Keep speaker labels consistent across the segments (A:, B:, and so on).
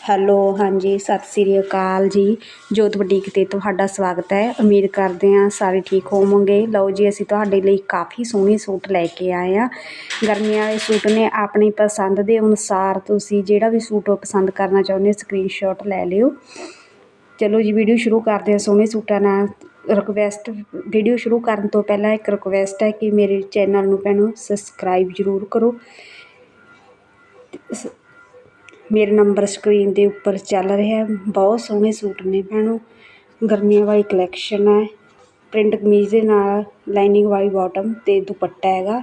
A: Hello, ਹਾਂਜੀ, ਸਤਿ ਸ੍ਰੀ ਅਕਾਲ ਜੀ। ਜੋਤ ਬੁਟੀਕ 'ਤੇ ਤੁਹਾਡਾ ਸਵਾਗਤ ਹੈ। ਉਮੀਦ ਕਰਦੇ ਹਾਂ ਸਾਰੇ ਠੀਕ ਹੋਵੋਗੇ। ਲਓ ਜੀ, ਅਸੀਂ ਤੁਹਾਡੇ ਲਈ ਕਾਫੀ ਸੋਹਣੇ ਸੂਟ ਲੈ ਕੇ ਆਏ ਹਾਂ। ਗਰਮੀਆਂ ਵਾਲੇ ਸੂਟ ਨੇ ਆਪਣੀ ਪਸੰਦ ਦੇ ਅਨੁਸਾਰ ਤੁਸੀਂ ਜਿਹੜਾ ਵੀ ਸੂਟ ਪਸੰਦ ਕਰਨਾ ਚਾਹੁੰਦੇ ਸਕਰੀਨਸ਼ਾਟ ਲੈ ਲਿਓ। ਚਲੋ ਜੀ ਵੀਡੀਓ ਸ਼ੁਰੂ ਕਰਦੇ ਹਾਂ ਸੋਹਣੇ ਸੂਟਾਂ ਨਾਲ। ਰਿਕਵੈਸਟ ਵੀਡੀਓ ਸ਼ੁਰੂ ਕਰਨ ਤੋਂ ਪਹਿਲਾਂ ਇੱਕ ਰਿਕਵੈਸਟ ਹੈ ਕਿ ਮੇਰੇ ਚੈਨਲ ਨੂੰ ਭੈਣੋ ਸਬਸਕ੍ਰਾਈਬ ਜ਼ਰੂਰ ਕਰੋ। ਮੇਰਾ ਨੰਬਰ ਸਕਰੀਨ ਦੇ ਉੱਪਰ ਚੱਲ ਰਿਹਾ ਬਹੁਤ ਸੋਹਣੇ ਸੂਟ ਨੇ ਭੈਣੋ। ਗਰਮੀਆਂ ਵਾਲੀ ਕਲੈਕਸ਼ਨ ਹੈ। ਪ੍ਰਿੰਟ ਕਮੀਜ਼ ਦੇ ਨਾਲ ਲਾਈਨਿੰਗ ਵਾਲੀ ਬਾਟਮ ਅਤੇ ਦੁਪੱਟਾ ਹੈਗਾ।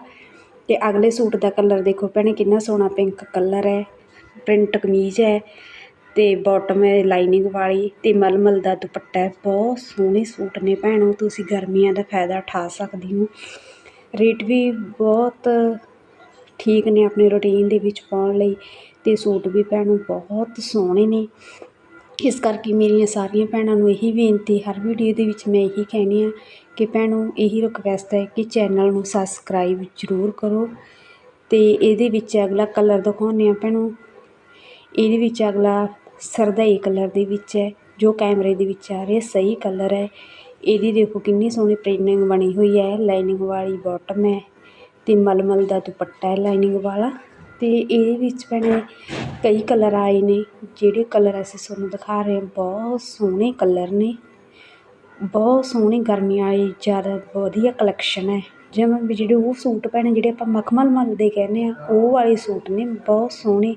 A: ਅਤੇ ਅਗਲੇ ਸੂਟ ਦਾ ਕਲਰ ਦੇਖੋ ਭੈਣੇ, ਕਿੰਨਾ ਸੋਹਣਾ ਪਿੰਕ ਕਲਰ ਹੈ। ਪ੍ਰਿੰਟ ਕਮੀਜ਼ ਹੈ ਅਤੇ ਬਾਟਮ ਹੈ ਲਾਈਨਿੰਗ ਵਾਲੀ ਅਤੇ ਮਲਮਲ ਦਾ ਦੁਪੱਟਾ ਹੈ। ਬਹੁਤ ਸੋਹਣੇ ਸੂਟ ਨੇ ਭੈਣੋ। ਤੁਸੀਂ ਗਰਮੀਆਂ ਦਾ ਫਾਇਦਾ ਉਠਾ ਸਕਦੇ ਹੋ। ਰੇਟ ਵੀ ਬਹੁਤ ਠੀਕ ਨੇ ਆਪਣੇ ਰੂਟੀਨ ਦੇ ਵਿੱਚ ਪਾਉਣ ਲਈ। ਤੇ ਸੂਟ ਵੀ ਭੈਣੋ ਬਹੁਤ ਸੋਹਣੇ ਨੇ। ਇਸ ਕਰਕੇ ਮੇਰੀਆਂ ਸਾਰੀਆਂ ਭੈਣਾਂ ਨੂੰ ਇਹੀ ਬੇਨਤੀ, ਹਰ ਵੀਡੀਓ ਦੇ ਵਿੱਚ ਮੈਂ ਇਹੀ ਕਹਿੰਦੀ ਆ ਕਿ ਭੈਣੋ ਇਹੀ ਰਿਕਵੈਸਟ ਹੈ ਕਿ ਚੈਨਲ ਨੂੰ ਸਬਸਕ੍ਰਾਈਬ ਜ਼ਰੂਰ ਕਰੋ ਤੇ ਇਹਦੇ ਵਿੱਚ ਅਗਲਾ ਕਲਰ ਦਿਖਾਉਂਦੇ ਆ ਭੈਣੋ। ਇਹਦੇ ਵਿੱਚ ਅਗਲਾ ਸਰਦਾਈ ਕਲਰ ਦੇ ਵਿੱਚ ਹੈ, ਜੋ ਕੈਮਰੇ ਦੇ ਵਿੱਚ ਆ ਰਿਹਾ, ਸਹੀ ਕਲਰ ਹੈ। ਇਹਦੀ ਦੇਖੋ ਕਿੰਨੀ ਸੋਹਣੀ ਪ੍ਰਿੰਟਿੰਗ ਬਣੀ ਹੋਈ ਹੈ ਲਾਈਨਿੰਗ ਵਾਲੀ ਬਾਟਮ ਹੈ ਤੇ ਮਲਮਲ ਦਾ ਦੁਪੱਟਾ ਹੈ ਲਾਈਨਿੰਗ ਵਾਲਾ। ਅਤੇ ਇਹਦੇ ਵਿੱਚ ਭੈਣੇ ਕਈ ਕਲਰ ਆਏ ਨੇ, ਜਿਹੜੇ ਕਲਰ ਅਸੀਂ ਤੁਹਾਨੂੰ ਦਿਖਾ ਰਹੇ ਹਾਂ, ਬਹੁਤ ਸੋਹਣੇ ਕਲਰ ਨੇ। ਬਹੁਤ ਸੋਹਣੀ ਗਰਮੀਆਂ ਵਾਲੀ ਜ਼ਿਆਦਾ ਵਧੀਆ ਕਲੈਕਸ਼ਨ ਹੈ। ਜਿਵੇਂ ਵੀ ਜਿਹੜੇ ਉਹ ਸੂਟ ਭੈਣੇ ਜਿਹੜੇ ਆਪਾਂ ਮਖਮਲ ਮਲ ਕਹਿੰਦੇ ਹਾਂ, ਉਹ ਵਾਲੇ ਸੂਟ ਨੇ, ਬਹੁਤ ਸੋਹਣੇ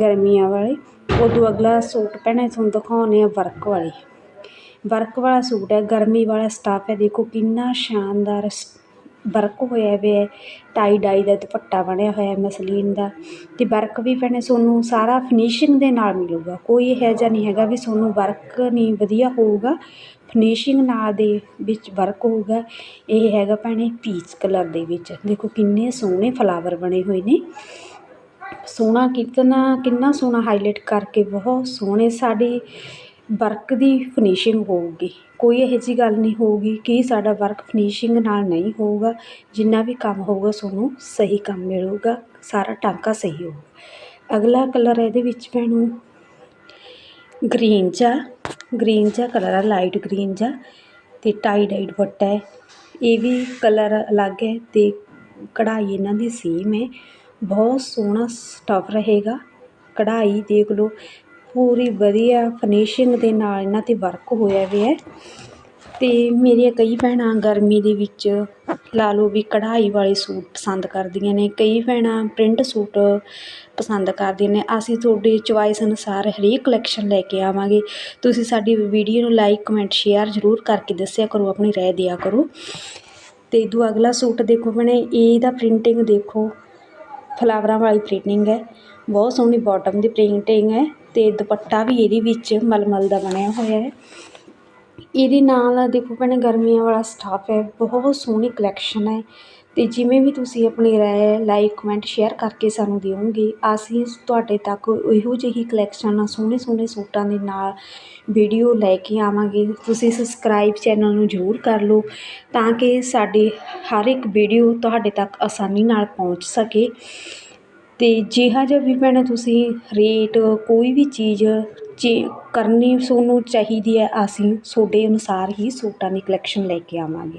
A: ਗਰਮੀਆਂ ਵਾਲੇ। ਉਦੋਂ ਅਗਲਾ ਸੂਟ ਭੈਣੇ ਤੁਹਾਨੂੰ ਦਿਖਾਉਂਦੇ ਹਾਂ, ਵਰਕ ਵਾਲੇ। ਵਰਕ ਵਾਲਾ ਸੂਟ ਹੈ, ਗਰਮੀ ਵਾਲਾ ਸਟਾਫ ਹੈ, ਦੇਖੋ ਕਿੰਨਾ ਸ਼ਾਨਦਾਰ ਵਰਕ ਹੋਇਆ ਵੇ ਹੈ ਟਾਈ ਡਾਈ ਦਾ ਦੁਪੱਟਾ ਬਣਿਆ ਹੋਇਆ ਮਸਲੀਨ ਦਾ ਅਤੇ ਵਰਕ ਵੀ ਭੈਣੇ ਤੁਹਾਨੂੰ ਸਾਰਾ ਫਿਨਿਸ਼ਿੰਗ ਦੇ ਨਾਲ ਮਿਲੂਗਾ, ਕੋਈ ਇਹੋ ਜਿਹਾ ਨਹੀਂ ਹੈਗਾ ਵੀ ਤੁਹਾਨੂੰ ਵਰਕ ਨਹੀਂ ਵਧੀਆ ਹੋਊਗਾ ਫਿਨਿਸ਼ਿੰਗ ਨਾਲ ਦੇ ਵਿੱਚ ਵਰਕ ਹੋਊਗਾ, ਇਹ ਹੈਗਾ ਭੈਣੇ ਪੀਚ ਕਲਰ ਦੇ ਵਿੱਚ, ਦੇਖੋ ਕਿੰਨੇ ਸੋਹਣੇ ਫਲਾਵਰ ਬਣੇ ਹੋਏ ਨੇ। ਸੋਹਣਾ ਕਿਤਨਾ ਕਿੰਨਾ ਸੋਹਣਾ ਹਾਈਲਾਈਟ ਕਰਕੇ ਬਹੁਤ ਸੋਹਣੇ ਸਾਡੇ ਵਰਕ ਦੀ ਫਿਨਿਸ਼ਿੰਗ ਹੋਊਗੀ। ਕੋਈ ਇਹੋ ਜਿਹੀ ਗੱਲ ਨਹੀਂ ਹੋਊਗੀ ਕਿ ਸਾਡਾ ਵਰਕ ਫਿਨਿਸ਼ਿੰਗ ਨਾਲ ਨਹੀਂ ਹੋਊਗਾ। ਜਿੰਨਾ ਵੀ ਕੰਮ ਹੋਊਗਾ ਤੁਹਾਨੂੰ ਸਹੀ ਕੰਮ ਮਿਲੂਗਾ। ਸਾਰਾ ਟਾਂਕਾ ਸਹੀ ਹੋਊਗਾ ਅਗਲਾ ਕਲਰ ਇਹਦੇ ਵਿੱਚ ਭੈਣੋ ਗ੍ਰੀਨ ਜਿਹਾ ਗ੍ਰੀਨ ਜਿਹਾ ਕਲਰ ਆ ਲਾਈਟ ਗ੍ਰੀਨ ਜਿਹਾ ਅਤੇ ਟਾਈ ਡਾਈ ਦੁਪੱਟਾ ਹੈ। ਇਹ ਵੀ ਕਲਰ ਅਲੱਗ ਹੈ ਅਤੇ ਕਢਾਈ ਇਹਨਾਂ ਦੀ ਸੇਮ ਹੈ। ਬਹੁਤ ਸੋਹਣਾ ਸਟਫ ਰਹੇਗਾ। ਕਢਾਈ ਦੇਖ ਲਓ। ਪੂਰੀ ਵਧੀਆ ਫਿਨਿਸ਼ਿੰਗ ਦੇ ਨਾਲ ਇਹਨਾਂ 'ਤੇ ਵਰਕ ਹੋਇਆ ਹੋਇਆ ਹੈ। ਤੇ ਮੇਰੀਆਂ ਕਈ ਭੈਣਾਂ ਗਰਮੀ ਦੇ ਵਿੱਚ ਲਾ ਲਓ ਵੀ ਕਢਾਈ ਵਾਲੇ ਸੂਟ ਪਸੰਦ ਕਰਦੀਆਂ ਨੇ, ਕਈ ਭੈਣਾਂ ਪ੍ਰਿੰਟ ਸੂਟ ਪਸੰਦ ਕਰਦੀਆਂ ਨੇ। ਅਸੀਂ ਤੁਹਾਡੀ ਚੁਆਇਸ ਅਨੁਸਾਰ ਹਰੇਕ ਕਲੈਕਸ਼ਨ ਲੈ ਕੇ ਆਵਾਂਗੇ। ਤੁਸੀਂ ਸਾਡੀ ਵੀਡੀਓ ਨੂੰ ਲਾਈਕ ਕਮੈਂਟ ਸ਼ੇਅਰ ਜ਼ਰੂਰ ਕਰਕੇ ਦੱਸਿਆ ਕਰੋ, ਆਪਣੀ ਰਾਏ ਦਿਆ ਕਰੋ। ਅਤੇ ਇਦੋਂ ਅਗਲਾ ਸੂਟ ਦੇਖੋ ਭੈਣੇ, ਇਹਦਾ ਪ੍ਰਿੰਟਿੰਗ ਦੇਖੋ। ਫਲਾਵਰਾਂ ਵਾਲੀ ਪ੍ਰਿੰਟਿੰਗ ਹੈ। ਬਹੁਤ ਸੋਹਣੀ ਬਾਟਮ ਦੀ ਪ੍ਰਿੰਟਿੰਗ ਹੈ। ਅਤੇ ਦੁਪੱਟਾ ਵੀ ਇਹਦੇ ਵਿੱਚ ਮਲਮਲ ਦਾ ਬਣਿਆ ਹੋਇਆ ਹੈ। ਇਹਦੇ ਨਾਲ ਦੇਖੋ ਭੈਣੇ, ਗਰਮੀਆਂ ਵਾਲਾ ਸਟਾਫ ਹੈ, ਬਹੁਤ ਸੋਹਣੀ ਕਲੈਕਸ਼ਨ ਹੈ। ਅਤੇ ਜਿਵੇਂ ਵੀ ਤੁਸੀਂ ਆਪਣੀ ਰਾਏ ਲਾਈਕ ਕਮੈਂਟ ਸ਼ੇਅਰ ਕਰਕੇ ਸਾਨੂੰ ਦਿਓਗੇ, ਅਸੀਂ ਤੁਹਾਡੇ ਤੱਕ ਇਹੋ ਜਿਹੀ ਕਲੈਕਸ਼ਨ ਸੋਹਣੇ ਸੋਹਣੇ ਸੂਟਾਂ ਦੇ ਨਾਲ ਵੀਡੀਓ ਲੈ ਕੇ ਆਵਾਂਗੇ। ਤੁਸੀਂ ਸਬਸਕ੍ਰਾਈਬ ਚੈਨਲ ਨੂੰ ਜ਼ਰੂਰ ਕਰ ਲਓ, ਤਾਂ ਕਿ ਸਾਡੀ ਹਰ ਇੱਕ ਵੀਡੀਓ ਤੁਹਾਡੇ ਤੱਕ ਆਸਾਨੀ ਨਾਲ ਪਹੁੰਚ ਸਕੇ। ਅਤੇ ਜਿਹਾ ਜਿਹਾ ਵੀ ਭੈਣੇ ਤੁਸੀਂ ਰੇਟ ਕੋਈ ਵੀ ਚੀਜ਼ ਚੇ, ਕਰਨੀ ਤੁਹਾਨੂੰ ਚਾਹੀਦੀ ਹੈ, ਅਸੀਂ ਤੁਹਾਡੇ ਅਨੁਸਾਰ ਹੀ ਸੂਟਾਂ ਦੀ ਕਲੈਕਸ਼ਨ ਲੈ ਕੇ ਆਵਾਂਗੇ।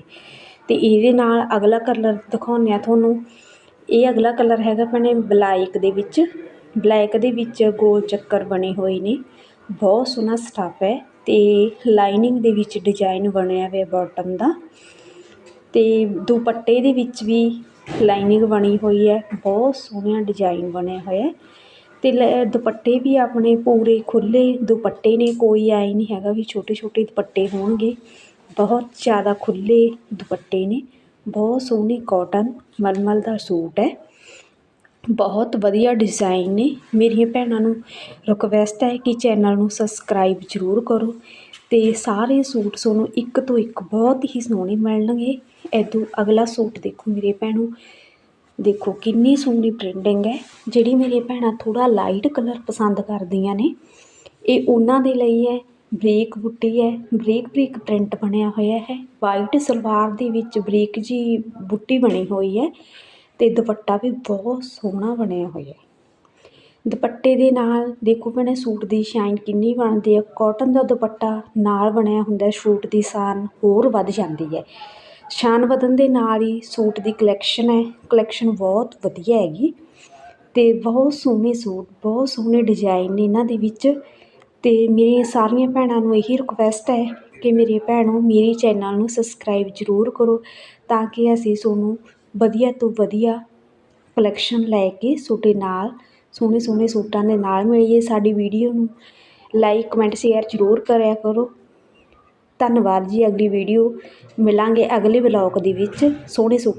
A: ਅਤੇ ਇਹਦੇ ਨਾਲ ਅਗਲਾ ਕਲਰ ਦਿਖਾਉਂਦੇ ਹਾਂ ਤੁਹਾਨੂੰ। ਇਹ ਅਗਲਾ ਕਲਰ ਹੈਗਾ ਭੈਣੇ ਬਲੈਕ ਦੇ ਵਿੱਚ। ਬਲੈਕ ਦੇ ਵਿੱਚ ਗੋਲ ਚੱਕਰ ਬਣੇ ਹੋਏ ਨੇ। ਬਹੁਤ ਸੋਹਣਾ ਸਟਾਫ ਹੈ ਅਤੇ ਲਾਈਨਿੰਗ ਦੇ ਵਿੱਚ ਡਿਜ਼ਾਈਨ ਬਣਿਆ ਹੋਇਆ ਬਾਟਮ ਦਾ। ਅਤੇ ਦੁਪੱਟੇ ਦੇ ਵਿੱਚ ਵੀ ਲਾਈਨਿੰਗ ਬਣੀ ਹੋਈ ਹੈ, ਬਹੁਤ ਸੋਹਣਾ ਡਿਜ਼ਾਈਨ ਬਣਿਆ ਹੋਇਆ ਤੇ ਦੁਪੱਟੇ ਵੀ ਆਪਣੇ ਪੂਰੇ ਖੁੱਲੇ ਦੁਪੱਟੇ ਨੇ, ਕੋਈ ਆਈ ਨਹੀਂ ਹੈਗਾ ਵੀ ਛੋਟੇ ਛੋਟੇ ਦੁਪੱਟੇ ਹੋਣਗੇ। ਬਹੁਤ ਜ਼ਿਆਦਾ ਖੁੱਲੇ ਦੁਪੱਟੇ ਨੇ, ਬਹੁਤ ਸੋਹਣੇ ਕਾਟਨ ਮਲਮਲ ਦਾ ਸੂਟ ਹੈ। ਬਹੁਤ ਵਧੀਆ ਡਿਜ਼ਾਈਨ ਨੇ। ਮੇਰੀਆਂ ਭੈਣਾਂ ਨੂੰ ਰਿਕਵੈਸਟ ਹੈ ਕਿ ਚੈਨਲ ਨੂੰ ਸਬਸਕ੍ਰਾਈਬ ਜ਼ਰੂਰ ਕਰੋ ਅਤੇ ਸਾਰੇ ਸੂਟ ਤੁਹਾਨੂੰ ਇੱਕ ਤੋਂ ਇੱਕ ਬਹੁਤ ਹੀ ਸੋਹਣੇ ਮਿਲਣਗੇ। ਇਦੋਂ ਅਗਲਾ ਸੂਟ ਦੇਖੋ ਮੇਰੇ ਭੈਣੋ। ਦੇਖੋ ਕਿੰਨੀ ਸੋਹਣੀ ਪ੍ਰਿੰਟਿੰਗ ਹੈ। ਜਿਹੜੀ ਮੇਰੇ ਭੈਣਾਂ ਥੋੜ੍ਹਾ ਲਾਈਟ ਕਲਰ ਪਸੰਦ ਕਰਦੀਆਂ ਨੇ। ਇਹ ਉਹਨਾਂ ਦੇ ਲਈ ਹੈ। ਬਰੀਕ ਬੁੱਟੀ ਹੈ। ਬਰੀਕ ਬਰੀਕ ਪ੍ਰਿੰਟ ਬਣਿਆ ਹੋਇਆ ਹੈ। ਵਾਈਟ ਸਲਵਾਰ ਦੇ ਵਿੱਚ ਬਰੀਕ ਜੀ ਬੁੱਟੀ ਬਣੀ ਹੋਈ ਹੈ ਅਤੇ ਦੁਪੱਟਾ ਵੀ ਬਹੁਤ ਸੋਹਣਾ ਬਣਿਆ ਹੋਇਆ ਹੈ। ਦੁਪੱਟੇ ਦੇ ਨਾਲ ਦੇਖੋ ਭੈਣੇ ਸੂਟ ਦੀ ਸ਼ਾਈਨ ਕਿੰਨੀ ਬਣਦੀ ਹੈ। ਕਾਟਨ ਦਾ ਦੁਪੱਟਾ ਨਾਲ ਬਣਿਆ ਹੁੰਦਾ ਸੂਟ ਦੀ ਸ਼ਾਨ ਹੋਰ ਵੱਧ ਜਾਂਦੀ ਹੈ। ਸ਼ਾਨ ਵਧਣ ਦੇ ਨਾਲ ਹੀ ਸੂਟ ਦੀ ਕਲੈਕਸ਼ਨ ਹੈ। ਕਲੈਕਸ਼ਨ ਬਹੁਤ ਵਧੀਆ ਹੈਗੀ। ਅਤੇ ਬਹੁਤ ਸੋਹਣੇ ਸੂਟ, ਬਹੁਤ ਸੋਹਣੇ ਡਿਜ਼ਾਇਨ ਨੇ ਇਹਨਾਂ ਦੇ ਵਿੱਚ। ਅਤੇ ਮੇਰੀਆਂ ਸਾਰੀਆਂ ਭੈਣਾਂ ਨੂੰ ਇਹੀ ਰਿਕੁਐਸਟ ਹੈ ਕਿ ਮੇਰੀ ਭੈਣੋ, ਮੇਰੇ ਚੈਨਲ ਨੂੰ ਸਬਸਕ੍ਰਾਈਬ ਜ਼ਰੂਰ ਕਰੋ ਤਾਂ ਕਿ ਅਸੀਂ ਤੁਹਾਨੂੰ ਵਧੀਆ ਤੋਂ ਵਧੀਆ ਕਲੈਕਸ਼ਨ ਲੈ ਕੇ ਤੁਹਾਡੇ ਨਾਲ ਸੋਹਣੇ ਸੋਹਣੇ ਸੂਟਾਂ ਦੇ ਨਾਲ ਮਿਲੀਏ ਸਾਡੀ ਵੀਡੀਓ ਨੂੰ। ਲਾਈਕ ਕਮੈਂਟ ਸ਼ੇਅਰ ਜ਼ਰੂਰ ਕਰਿਆ ਕਰੋ। ਧੰਨਵਾਦ ਜੀ ਅਗਲੀ ਵੀਡੀਓ ਮਿਲਾਂਗੇ ਅਗਲੇ ਵਲੋਗ ਦੇ ਵਿੱਚ। ਸੋਹਣੇ ਸੂਟਾਂ